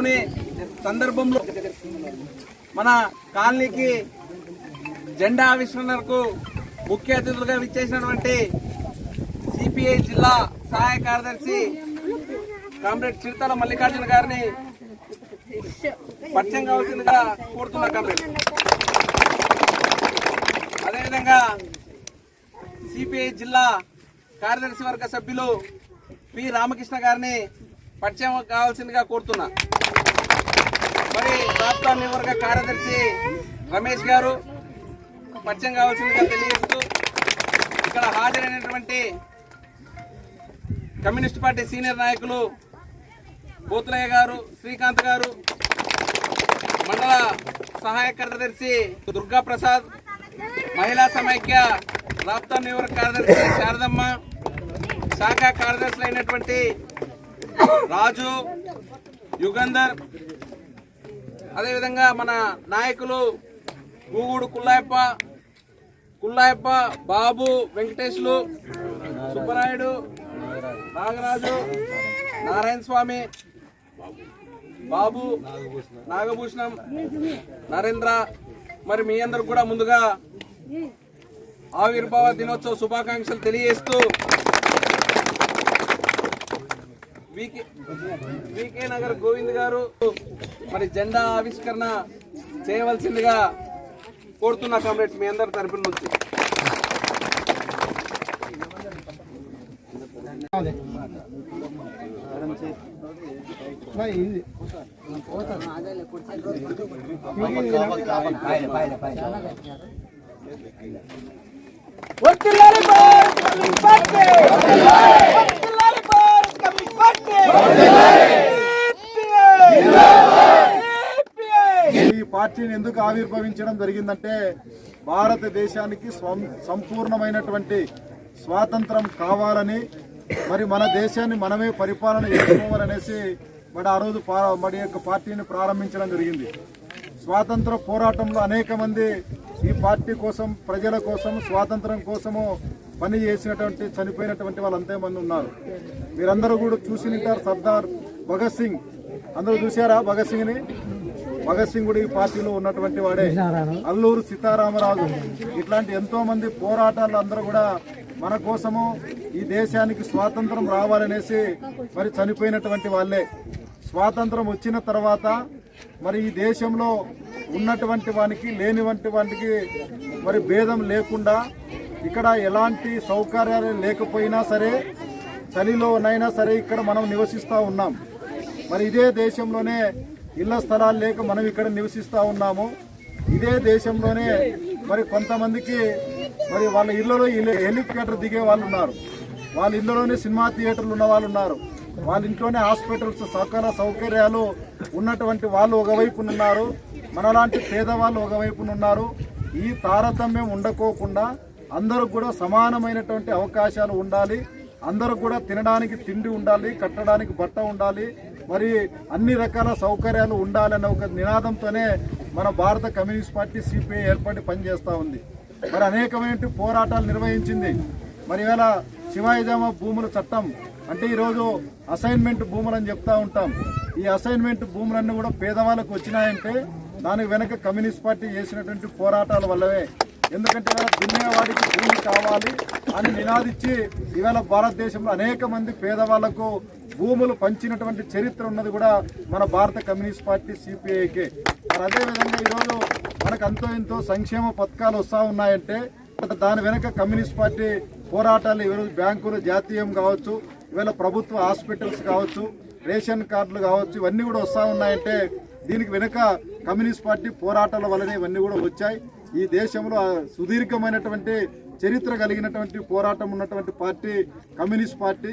చేసుకునే సందర్భంలో మన కాలనీకి జెండా ఆవిష్కరణకు ముఖ్య అతిథులుగా విచ్చేసినటువంటి సిపిఐ జిల్లా సహాయ కార్యదర్శి కామ్రేడ్ చిరుతల మల్లికార్జున గారిని పరిచయం కావాల్సిందిగా కోరుతున్నా కామ్రేడ్. అదేవిధంగా సిపిఐ జిల్లా కార్యదర్శి వర్గ సభ్యులు పి రామకృష్ణ గారిని పరిచయం కావాల్సిందిగా కోరుతున్నా. మరి రాష్ట్ర నివర్గ కార్యదర్శి రమేష్ గారు పరిచయం కావాల్సిందిగా తెలియజేస్తూ ఇక్కడ హాజరైనటువంటి కమ్యూనిస్ట్ పార్టీ సీనియర్ నాయకులు పోతులయ్య గారు శ్రీకాంత్ గారు మండల సహాయ కార్యదర్శి దుర్గా ప్రసాద్ మహిళా సమైక్య రాప్తా నివర్గ కార్యదర్శి శారదమ్మ శాఖ కార్యదర్శులు అయినటువంటి రాజు యుగంధర్ అదేవిధంగా మన నాయకులు గూగుడు కుల్లాయప్ప కుల్లాయప్ప బాబు వెంకటేశ్లు సుబ్బరాయుడు నాగరాజు నారాయణ స్వామి బాబు నాగభూషణం నరేంద్ర మరి మీ అందరు కూడా ముందుగా ఆవిర్భావ దినోత్సవ శుభాకాంక్షలు తెలియజేస్తూ వికే నగర్ గోవింద్ గారు మరి జెండా ఆవిష్కరణ చేయవలసిందిగా కోరుతున్నా కామ్రేడ్స్ మీ అందరి తరఫున నుంచి. వర్తిల్లాలి భారత్ కమ్యూనిస్ట్ పార్టీ వర్తిల్లాలి భారత్ కమ్యూనిస్ట్ పార్టీ ఈ పార్టీని ఎందుకు ఆవిర్భవించడం జరిగిందంటే భారతదేశానికి సంపూర్ణమైనటువంటి స్వాతంత్రం కావాలని మరి మన దేశాన్ని మనమే పరిపాలన చేసుకోవాలనేసి మరి ఆ రోజు మరి యొక్క పార్టీని ప్రారంభించడం జరిగింది. స్వాతంత్ర పోరాటంలో అనేక మంది ఈ పార్టీ కోసం ప్రజల కోసం స్వాతంత్రం కోసము పని చేసినటువంటి చనిపోయినటువంటి వాళ్ళు అంతే మంది ఉన్నారు. మీరందరూ కూడా చూసి ఉంటారు సర్దార్ భగత్ సింగ్. అందరూ చూసారా భగత్ సింగ్ని భగత్ సింగ్ కూడా ఈ పార్టీలో ఉన్నటువంటి వాడే. అల్లూరు సీతారామరాజు. ఇట్లాంటి ఎంతో మంది పోరాటాలు అందరూ కూడా మన కోసము ఈ దేశానికి స్వాతంత్రం రావాలనేసి మరి చనిపోయినటువంటి వాళ్ళే. స్వాతంత్రం వచ్చిన తర్వాత మరి ఈ దేశంలో ఉన్నటువంటి వానికి లేనివంటి వానికి మరి భేదం లేకుండా ఇక్కడ ఎలాంటి సౌకర్యాలు లేకపోయినా సరే చలిలోనైనా సరే ఇక్కడ మనం నివసిస్తూ ఉన్నాం. మరి ఇదే దేశంలోనే ఇళ్ళ స్థలాలు లేక మనం ఇక్కడ నివసిస్తూ ఉన్నాము. ఇదే దేశంలోనే మరి కొంతమందికి మరి వాళ్ళ ఇళ్ళలో హెలికాప్టర్ దిగే వాళ్ళు ఉన్నారు. వాళ్ళ ఇళ్ళలోనే సినిమా థియేటర్లు ఉన్న వాళ్ళు ఉన్నారు. వాళ్ళ ఇంట్లోనే హాస్పిటల్స్ సకల సౌకర్యాలు ఉన్నటువంటి వాళ్ళు ఒకవైపు ఉన్నారు మనలాంటి పేదవాళ్ళు ఒకవైపు ఉన్నారు ఈ తారతమ్యం ఉండకోకుండా అందరూ కూడా సమానమైనటువంటి అవకాశాలు ఉండాలి. అందరూ కూడా తినడానికి తిండి ఉండాలి కట్టడానికి బట్ట ఉండాలి. మరి అన్ని రకాల సౌకర్యాలు ఉండాలనే ఒక నినాదంతోనే మన భారత కమ్యూనిస్ట్ పార్టీ సిపిఐ ఏర్పడి పనిచేస్తూ ఉంది. మరి అనేకమైన పోరాటాలు నిర్వహించింది. మరి ఇవాళ శివాయిజామ భూముల చట్టం అంటే ఈరోజు అసైన్మెంట్ భూములు అని చెప్తా ఉంటాం. ఈ అసైన్మెంట్ భూములన్నీ కూడా పేదవాళ్ళకు వచ్చినాయంటే దానికి వెనక కమ్యూనిస్ట్ పార్టీ చేసినటువంటి పోరాటాల వల్లవే ఎందుకంటే ఇవాళ దున్నేవాడికి భూమి కావాలి అని నినాదిచ్చి ఇవాళ భారతదేశంలో అనేక మంది పేదవాళ్ళకు భూములు పంచినటువంటి చరిత్ర ఉన్నది కూడా మన భారత కమ్యూనిస్ట్ పార్టీ సిపిఐకే. మరి అదేవిధంగా ఈరోజు మనకు అంతో ఎంతో సంక్షేమ పథకాలు వస్తూ ఉన్నాయంటే దాని వెనక కమ్యూనిస్ట్ పార్టీ పోరాటాలు ఈరోజు బ్యాంకులు జాతీయం కావచ్చు ఇవాళ ప్రభుత్వ హాస్పిటల్స్ కావచ్చు రేషన్ కార్డులు కావచ్చు ఇవన్నీ కూడా వస్తూ ఉన్నాయంటే దీనికి వెనుక కమ్యూనిస్ట్ పార్టీ పోరాటాల వల్లనే ఇవన్నీ కూడా వచ్చాయి. ఈ దేశంలో సుదీర్ఘమైనటువంటి చరిత్ర కలిగినటువంటి పోరాటం ఉన్నటువంటి పార్టీ కమ్యూనిస్ట్ పార్టీ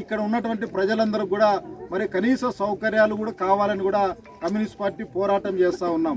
ఇక్కడ ఉన్నటువంటి ప్రజలందరూ కూడా మరి కనీస సౌకర్యాలు కూడా కావాలని కూడా కమ్యూనిస్ట్ పార్టీ పోరాటం చేస్తూ ఉన్నాం.